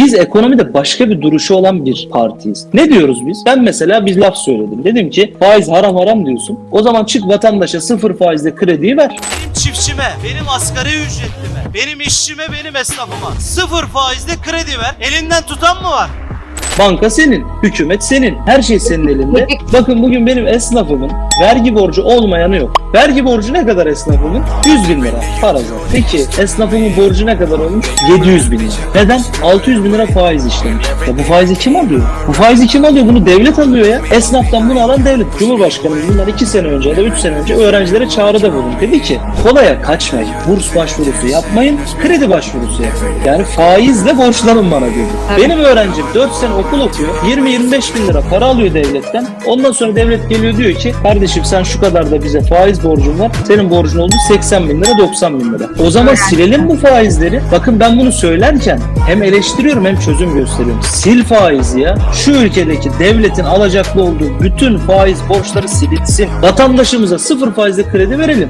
Biz ekonomide başka bir duruşu olan bir partiyiz. Ne diyoruz biz? Ben mesela bir laf söyledim. Dedim ki faiz haram haram diyorsun. O zaman çık vatandaşa sıfır faizle krediyi ver. Benim çiftçime, benim asgari ücretlime, benim işçime, benim esnafıma sıfır faizle kredi ver. Elinden tutan mı var? Banka senin, hükümet senin, her şey senin elinde. Bakın bugün benim esnafımın vergi borcu olmayanı yok. Vergi borcu ne kadar esnafımın? 100 bin lira para zaten. Peki esnafımın borcu ne kadar olmuş? 700 bin lira. Neden? 600 bin lira faiz işlemiş. Ya bu faizi kim alıyor? Bu faizi kim alıyor? Bunu devlet alıyor ya. Esnaftan bunu alan devlet. Cumhurbaşkanımız bundan 2 sene önce ya da 3 sene önce öğrencilere çağrıda bulundu. Dedi ki kolaya kaçmayın. Burs başvurusu yapmayın. Kredi başvurusu yapın. Yani faizle borçlanın bana dedi. Evet. Benim öğrencim 4 sene okul okuyor. 20-25 bin lira para alıyor devletten. Ondan sonra devlet geliyor diyor ki kardeşim sen şu kadar da bize faiz borcun var. Senin borcun oldu 80 bin lira 90 bin lira. O zaman silelim bu faizleri. Bakın ben bunu söylerken hem eleştiriyorum hem çözüm gösteriyorum. Sil faizi ya. Şu ülkedeki devletin alacaklı olduğu bütün faiz borçları silinsin. Vatandaşımıza sıfır faizle kredi verelim.